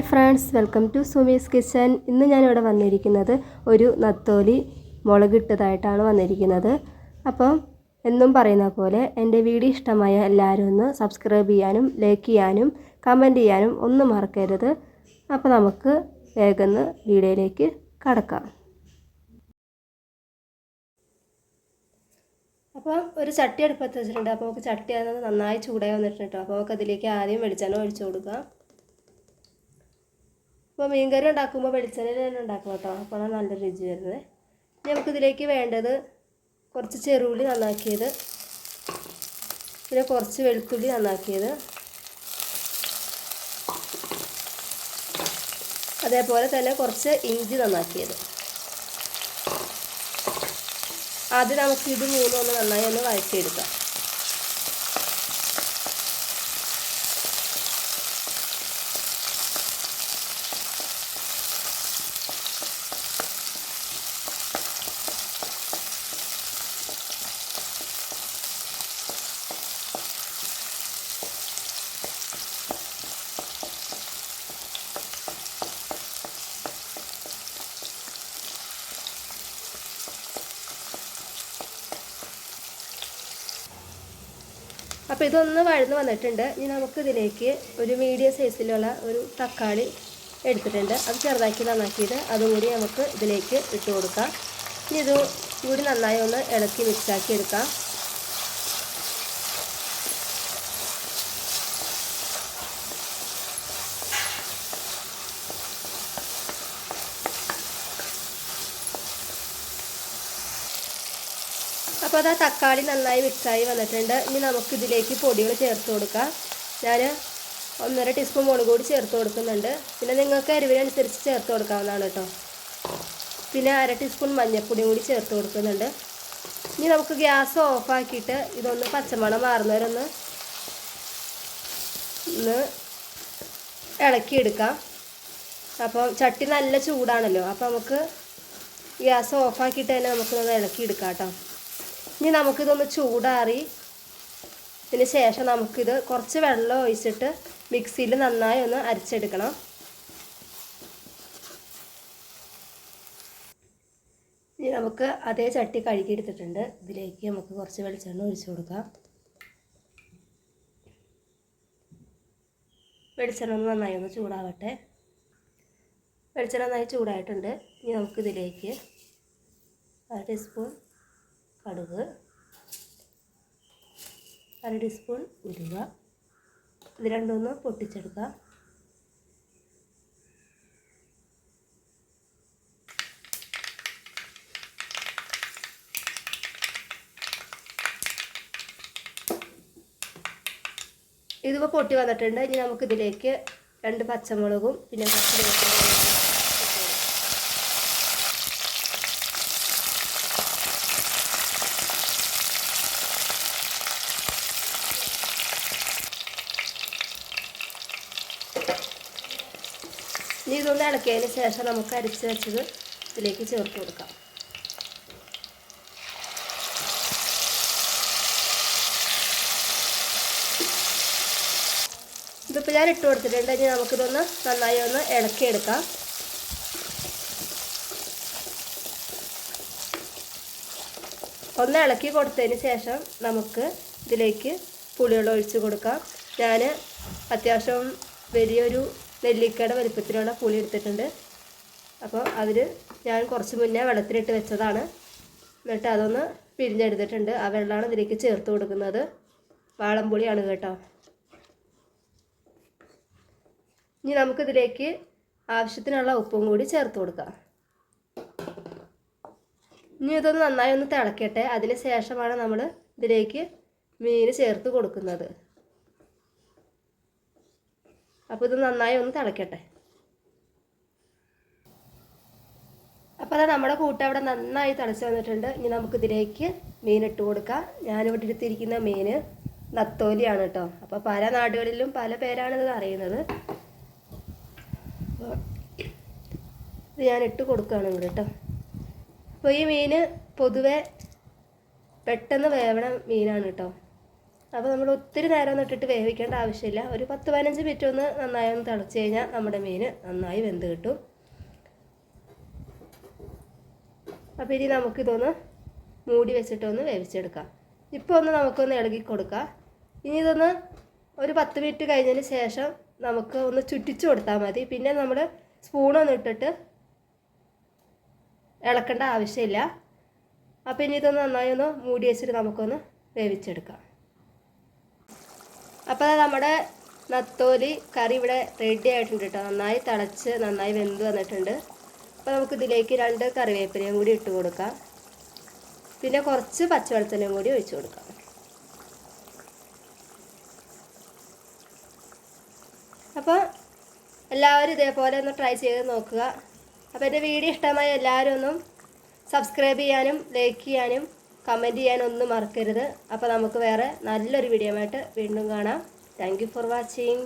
Hi friends welcome to Sumi's kitchen. ഇന്ന് ഞാനിവിടെ വന്നിരിക്കുന്നത് ഒരു നത്തോലി മുളകിട്ടതായിട്ടാണ് വന്നിരിക്കുന്നത്. അപ്പം എന്നും പറയുന്ന പോലെ എന്റെ വീഡിയോ ഇഷ്ടമായ എല്ലാവരും ഒന്ന് സബ്സ്ക്രൈബ് ചെയ്യാനും ലൈക്ക് ചെയ്യാനും കമന്റ് ചെയ്യാനും ഒന്നും മറക്കരുത്. അപ്പോൾ നമുക്ക് വേഗം വീഡിയോയിലേക്ക് കടക്കാം. അപ്പം ഒരു ചട്ടി അടുപ്പത്ത് വെച്ചിട്ടുണ്ട്. അപ്പോൾ നമുക്ക് ചട്ടി നന്നായി ചൂടായി വന്നിട്ടുണ്ട് അപ്പോൾ നമുക്ക് അതിലേക്ക് ആദ്യം വെളിച്ചെണ്ണ ഒഴിച്ചു കൊടുക്കാം. അപ്പോൾ മീൻ കറി ഉണ്ടാക്കുമ്പോൾ വെളിച്ചെണ്ണയിൽ തന്നെ ഉണ്ടാക്കുക കേട്ടോ. അപ്പോൾ നല്ല രുചി വരുന്നത്. ഇനി നമുക്കിതിലേക്ക് വേണ്ടത് കുറച്ച് ചെറുള്ളി നന്നാക്കിയത്. പിന്നെ കുറച്ച് വെളുത്തുള്ളി നന്നാക്കിയത്. അതേപോലെ തന്നെ കുറച്ച് ഇഞ്ചി നന്നാക്കിയത്. ആദ്യം നമുക്ക് ഇത് ഒന്ന് നന്നായി ഒന്ന് വഴറ്റിയെടുക്കാം. അപ്പോൾ ഇതൊന്ന് വഴന്ന് വന്നിട്ടുണ്ട്. ഇനി നമുക്ക് ഇതിലേക്ക് ഒരു മീഡിയം സൈസിലുള്ള ഒരു തക്കാളി എടുത്തിട്ടുണ്ട്. അത് ചെറുതാക്കി നന്നാക്കിയത് അതും കൂടി നമുക്ക് ഇതിലേക്ക് ഇട്ട് കൊടുക്കാം. ഇനി ഇത് കൂടി നന്നായി ഒന്ന് ഇളക്കി മിക്സാക്കി എടുക്കാം. അപ്പോൾ അത് ആ തക്കാളി നന്നായി മിക്സായി വന്നിട്ടുണ്ട്. ഇനി നമുക്ക് ഇതിലേക്ക് പൊടികൾ ചേർത്ത് കൊടുക്കാം. ഞാൻ ഒന്നര ടീസ്പൂൺ മുളക് കൂടി ചേർത്ത് കൊടുക്കുന്നുണ്ട്. പിന്നെ നിങ്ങൾക്ക് എരിവിനനുസരിച്ച് ചേർത്ത് കൊടുക്കാവുന്നതാണ് കേട്ടോ. പിന്നെ അര ടീസ്പൂൺ മഞ്ഞൾപ്പൊടിയും കൂടി ചേർത്ത് കൊടുക്കുന്നുണ്ട്. ഇനി നമുക്ക് ഗ്യാസ് ഓഫാക്കിയിട്ട് ഇതൊന്ന് പച്ചമണം മാറുന്നവരൊന്ന് ഒന്ന് ഇളക്കിയെടുക്കാം അപ്പോൾ ചട്ടി നല്ല ചൂടാണല്ലോ. അപ്പോൾ നമുക്ക് ഗ്യാസ് ഓഫാക്കിയിട്ട് തന്നെ നമുക്കൊന്ന് ഇളക്കിയെടുക്കാം കേട്ടോ. ഇനി നമുക്കിതൊന്ന് ചൂടാറി ഇതിന് ശേഷം നമുക്കിത് കുറച്ച് വെള്ളം ഒഴിച്ചിട്ട് മിക്സിയിൽ നന്നായി ഒന്ന് അരച്ചെടുക്കണം. ഇനി നമുക്ക് അതേ ചട്ടി കഴുകിയെടുത്തിട്ടുണ്ട്. ഇതിലേക്ക് നമുക്ക് കുറച്ച് വെളിച്ചെണ്ണ ഒഴിച്ചു കൊടുക്കാം. വെളിച്ചെണ്ണ ഒന്ന് നന്നായി ഒന്ന് ചൂടാവട്ടെ. വെളിച്ചെണ്ണ നന്നായി ചൂടായിട്ടുണ്ട്. ഇനി നമുക്കിതിലേക്ക് അര ടീസ്പൂൺ കടുക് അര ടീസ്പൂൺ ഉലുവ ഇത് രണ്ടൊന്ന് പൊട്ടിച്ചെടുക്കാം ഇതിപ്പോൾ പൊട്ടി വന്നിട്ടുണ്ട്. ഇനി നമുക്കിതിലേക്ക് രണ്ട് പച്ചമുളകും പിന്നെ ഇനി ഇതൊന്ന് ഇളക്കിയതിന് ശേഷം നമുക്ക് അരിച്ച് വെച്ചത് ഇതിലേക്ക് ചേർത്ത് കൊടുക്കാം. ഇതിപ്പോൾ ഞാൻ ഇട്ട് കൊടുത്തിട്ടുണ്ട്. ഇനി നമുക്കിതൊന്ന് നന്നായി ഒന്ന് ഇളക്കിയെടുക്കാം. ഒന്ന് ഇളക്കി കൊടുത്തതിന് ശേഷം നമുക്ക് ഇതിലേക്ക് പുളിവെള്ളം ഒഴിച്ച് കൊടുക്കാം. ഞാൻ അത്യാവശ്യം വലിയൊരു നെല്ലിക്കയുടെ വലിപ്പത്തിലുള്ള പുളി എടുത്തിട്ടുണ്ട്. അപ്പോൾ അതിൽ ഞാൻ കുറച്ച് മുന്നേ വെള്ളത്തിലിട്ട് വെച്ചതാണ്. എന്നിട്ട് അതൊന്ന് പിരിഞ്ഞെടുത്തിട്ടുണ്ട്. ആ വെള്ളമാണ് ഇതിലേക്ക് ചേർത്ത് കൊടുക്കുന്നത്. വാളംപുളിയാണ് കേട്ടോ. ഇനി നമുക്കിതിലേക്ക് ആവശ്യത്തിനുള്ള ഉപ്പും കൂടി ചേർത്ത് കൊടുക്കാം. ഇനി ഇതൊന്ന് നന്നായി ഒന്ന് തിളക്കട്ടെ. അതിന് ശേഷമാണ് നമ്മൾ ഇതിലേക്ക് മീൻ ചേർത്ത് കൊടുക്കുന്നത്. അപ്പോൾ ഇത് നന്നായി ഒന്ന് തിളക്കട്ടെ. അപ്പോൾ അതാ നമ്മുടെ കൂട്ട് അവിടെ നന്നായി തിളച്ച് വന്നിട്ടുണ്ട്. ഇനി നമുക്കിതിലേക്ക് മീൻ ഇട്ട് കൊടുക്കാം. ഞാനിവിടെ എടുത്തിരിക്കുന്ന മീൻ നത്തോലിയാണ് കേട്ടോ. അപ്പോൾ പല നാടുകളിലും പല പേരാണ് ഇത് അറിയുന്നത്. ഇത് ഞാൻ ഇട്ട് കൊടുക്കുകയാണ് ഇവിടെ കേട്ടോ. അപ്പോൾ ഈ മീൻ പൊതുവെ പെട്ടെന്ന് വേവണ മീനാണ് കേട്ടോ. അപ്പോൾ നമ്മൾ ഒത്തിരി നേരം ഒന്നും ഇട്ടിട്ട് വേവിക്കേണ്ട ആവശ്യമില്ല. ഒരു പത്ത് പതിനഞ്ച് മിനിറ്റ് ഒന്ന് നന്നായി ഒന്ന് തിളച്ച് കഴിഞ്ഞാൽ നമ്മുടെ മീൻ നന്നായി വെന്ത് കിട്ടും. അപ്പോൾ ഇനി നമുക്കിതൊന്ന് മൂടി വെച്ചിട്ടൊന്ന് വേവിച്ചെടുക്കാം. ഇപ്പോൾ ഒന്ന് നമുക്കൊന്ന് ഇളകി കൊടുക്കാം ഇനി ഇതൊന്ന് ഒരു പത്ത് മിനിറ്റ് കഴിഞ്ഞതിന് ശേഷം നമുക്ക് ഒന്ന് ചുറ്റിച്ചു കൊടുത്താൽ മതി. പിന്നെ നമ്മൾ സ്പൂണൊന്നും ഇട്ടിട്ട് ഇളക്കേണ്ട ആവശ്യമില്ല. അപ്പോൾ ഇനി ഇതൊന്ന് നന്നായി ഒന്ന് മൂടി വെച്ചിട്ട് നമുക്കൊന്ന് വേവിച്ചെടുക്കാം. അപ്പോൾ നമ്മുടെ നത്തോലി കറി ഇവിടെ റെഡി ആയിട്ടുണ്ട് കേട്ടോ നന്നായി തിളച്ച് നന്നായി വെന്ത് വന്നിട്ടുണ്ട്. അപ്പോൾ നമുക്ക് ഇതിലേക്ക് രണ്ട് കറിവേപ്പിലയും കൂടി ഇട്ട് കൊടുക്കാം. പിന്നെ കുറച്ച് പച്ചവെളിച്ചെണ്ണയും കൂടി ഒഴിച്ചു കൊടുക്കാം. അപ്പോൾ എല്ലാവരും ഇതേപോലെ ഒന്ന് ട്രൈ ചെയ്ത് നോക്കുക. അപ്പോൾ എന്റെ വീഡിയോ ഇഷ്ടമായ എല്ലാവരും ഒന്നും സബ്സ്ക്രൈബ് ചെയ്യാനും ലൈക്ക് ചെയ്യാനും കമന്റ് ചെയ്യാനൊന്നും മറക്കരുത്. അപ്പോൾ നമുക്ക് വേറെ നല്ലൊരു വീഡിയോ ആയിട്ട് വീണ്ടും കാണാം. Thank for watching